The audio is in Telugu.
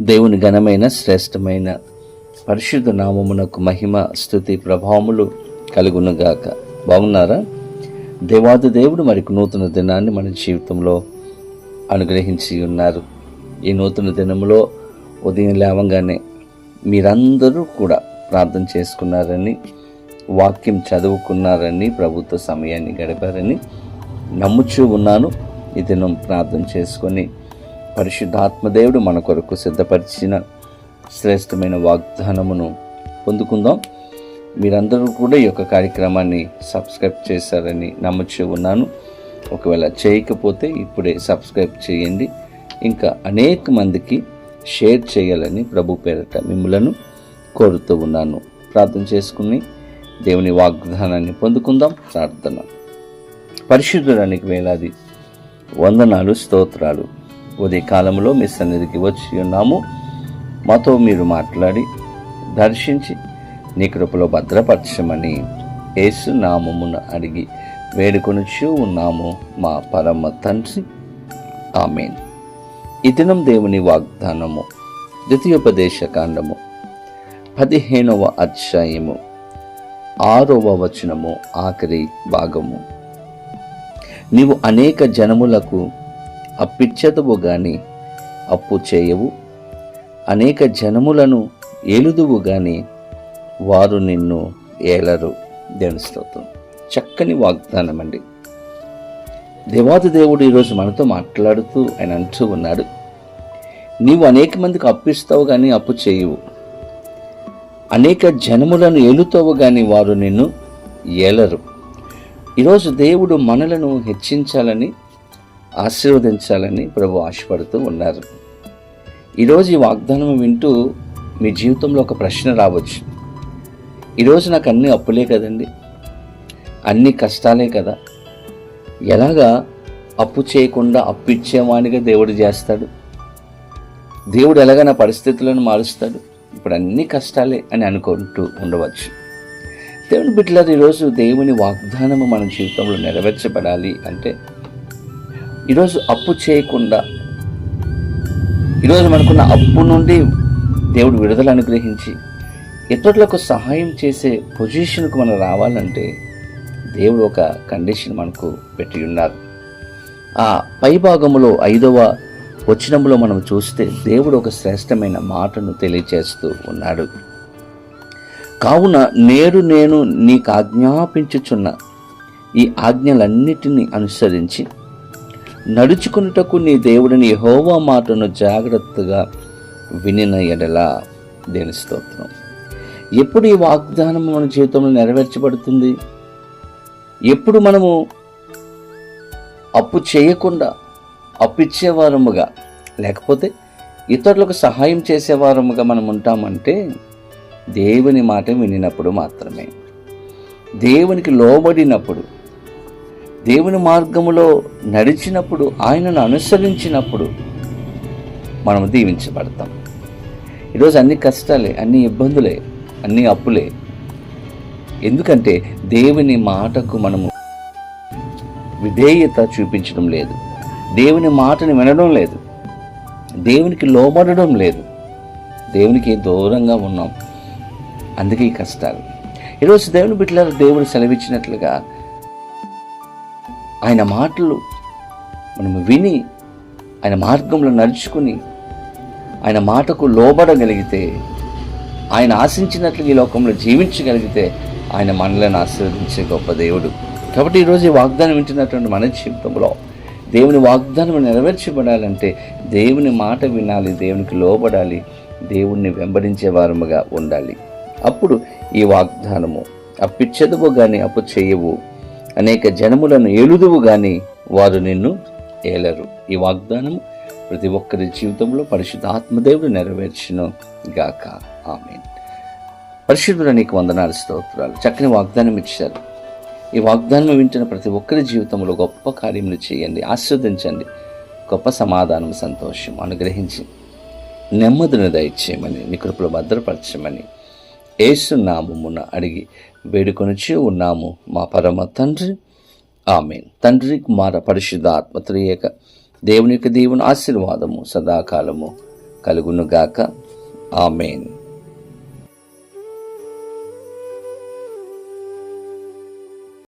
దేవుని ఘనమైన శ్రేష్టమైన పరిశుద్ధ నామమునకు మహిమ స్థుతి ప్రభావములు కలుగునుగాక. బాగున్నారా? దేవాది దేవుడు మరి నూతన దినాన్ని మన జీవితంలో అనుగ్రహించి ఉన్నారు. ఈ నూతన దినంలో ఉదయం లేవంగానే మీరందరూ కూడా ప్రార్థన చేసుకున్నారని వాక్యం చదువుకున్నారని ప్రభుత్వ సమయాన్ని గడిపారని నమ్ముచూ ఉన్నాను. ఈ దినం ప్రార్థన చేసుకొని పరిశుద్ధాత్మదేవుడు మన కొరకు సిద్ధపరిచిన శ్రేష్టమైన వాగ్దానమును పొందుకుందాం. మీరందరూ కూడా ఈ యొక్క కార్యక్రమాన్ని సబ్స్క్రైబ్ చేశారని నమ్ముచూ ఉన్నాను. ఒకవేళ చేయకపోతే ఇప్పుడే సబ్స్క్రైబ్ చేయండి. ఇంకా అనేక మందికి షేర్ చేయాలని ప్రభు పేరట మిమ్మలను కోరుతూ ఉన్నాను. ప్రార్థన చేసుకుని దేవుని వాగ్దానాన్ని పొందుకుందాం. ప్రార్థన. పరిశుద్ధుడానికి వేలాది వందనాలు స్తోత్రాలు. ఉదయకాలంలో మీ సన్నిధికి వచ్చి ఉన్నాము. మాతో మీరు మాట్లాడి దర్శించి నీ కృపలో భద్రపరచమని యేసు నామమున అడిగి వేడుకొనుచూ ఉన్నాము మా పరమ తండ్రి. ఆమెన్. ఈ దినం దేవుని వాగ్దానము ద్వితీయోపదేశ కాండము పదిహేనవ అధ్యాయము ఆరవ వచనము ఆఖరి భాగము. నీవు అనేక జనములకు అప్పిచ్చదువు గాని అప్పు చేయవు. అనేక జనములను ఏలుదువు గాని వారు నిన్ను ఏలరు. దేవుని స్తోత్రం. చక్కని వాగ్దానం అండి దేవాది దేవుడు ఈరోజు మనతో మాట్లాడుతూ ఆయన అంటూ ఉన్నాడు నీవు అనేక మందికి అప్పిస్తావు కానీ అప్పు చేయవు. అనేక జనములను ఏలుతావు కానీ వారు నిన్ను ఏలరు. ఈరోజు దేవుడు మనలను హెచ్చించాలని ఆశీర్వదించాలని ప్రభు ఆశపడుతూ ఉన్నారు. ఈరోజు ఈ వాగ్దానం వింటూ మీ జీవితంలో ఒక ప్రశ్న రావచ్చు. ఈరోజు నాకు అన్ని అప్పులే కదండి. అన్ని కష్టాలే కదా. ఎలాగా అప్పు చేయకుండా అప్పిచ్చేవానిగా దేవుడు చేస్తాడు? దేవుడు ఎలాగ నా పరిస్థితులను మారుస్తాడు? ఇప్పుడు అన్ని కష్టాలే అని అనుకుంటూ ఉండవచ్చు. దేవుని బిడ్డలారు ఈరోజు దేవుని వాగ్దానము మన జీవితంలో నెరవేర్చబడాలి అంటే ఈరోజు అప్పు చేయకుండా ఈరోజు మనకున్న అప్పు నుండి దేవుడు విడుదల అనుగ్రహించి ఇతరులకు సహాయం చేసే పొజిషన్కు మనం రావాలంటే దేవుడు ఒక కండిషన్ మనకు పెట్టి ఉన్నారు. ఆ పై ఐదవ వచనంలో మనం చూస్తే దేవుడు ఒక శ్రేష్టమైన మాటను తెలియచేస్తూ ఉన్నాడు. కావున నేడు నేను నీకు ఆజ్ఞాపించుచున్న ఈ ఆజ్ఞలన్నిటినీ అనుసరించి నడుచుకున్నటకు నీ దేవుడిని హోవా మాటను జాగ్రత్తగా వినిన ఎడలా దేని స్తోత్రం. ఎప్పుడు ఈ వాగ్దానం మన జీవితంలో నెరవేర్చబడుతుంది? ఎప్పుడు మనము అప్పు చేయకుండా అప్పిచ్చేవారముగా లేకపోతే ఇతరులకు సహాయం చేసేవారముగా మనం ఉంటామంటే దేవుని మాట వినినప్పుడు మాత్రమే. దేవునికి లోబడినప్పుడు దేవుని మార్గములో నడిచినప్పుడు ఆయనను అనుసరించినప్పుడు మనం దీవించబడతాం. ఈరోజు అన్ని కష్టాలే అన్ని ఇబ్బందులే అన్ని అప్పులే. ఎందుకంటే దేవుని మాటకు మనము విధేయత చూపించడం లేదు. దేవుని మాటని వినడం లేదు. దేవునికి లోబడడం లేదు. దేవునికి దూరంగా ఉన్నాం. అందుకే ఈ కష్టాలు. ఈరోజు దేవుని బిడ్డలారు దేవుడు సెలవిచ్చినట్లుగా ఆయన మాటలు మనము విని ఆయన మార్గంలో నడుచుకుని ఆయన మాటకు లోబడగలిగితే ఆయన ఆశించినట్లు ఈ లోకంలో జీవించగలిగితే ఆయన మనలను ఆశీర్వదించే గొప్ప దేవుడు. కాబట్టి ఈరోజు ఈ వాగ్దానం వింటున్నటువంటి మన జీవితంలో దేవుని వాగ్దానం నెరవేర్చబడాలంటే దేవుని మాట వినాలి దేవునికి లోబడాలి దేవుణ్ణి వెంబడించే వారముగా ఉండాలి. అప్పుడు ఈ వాగ్దానము అప్పిచ్చదువు కానీ అప్పు చేయవు. అనేక జనములను ఏలుదువు గాని వారు నిన్ను ఏలరు. ఈ వాగ్దానం ప్రతి ఒక్కరి జీవితంలో పరిశుద్ధ ఆత్మదేవుడు నెరవేర్చును గాక ఆమె పరిశుద్ధుడు నీకు వందనాలు స్తోత్రాలు. చక్కని వాగ్దానం ఇచ్చారు. ఈ వాగ్దానం వింటున్న ప్రతి ఒక్కరి జీవితంలో గొప్ప కార్యములు చేయండి. ఆస్వాదించండి. గొప్ప సమాధానం సంతోషం అనుగ్రహించి. నెమ్మదిని దయచేయమని మీ కృపలో భద్రపరచమని యేసు నామమున అడిగి వేడుకొనిచి ఉన్నాము మా పరమ తండ్రి. ఆమెన్. తండ్రి కుమార పరిశుద్ధ ఆత్మత్రియేక దేవుని యొక్క దేవుని ఆశీర్వాదము సదాకాలము కలుగునుగాక. ఆమెన్.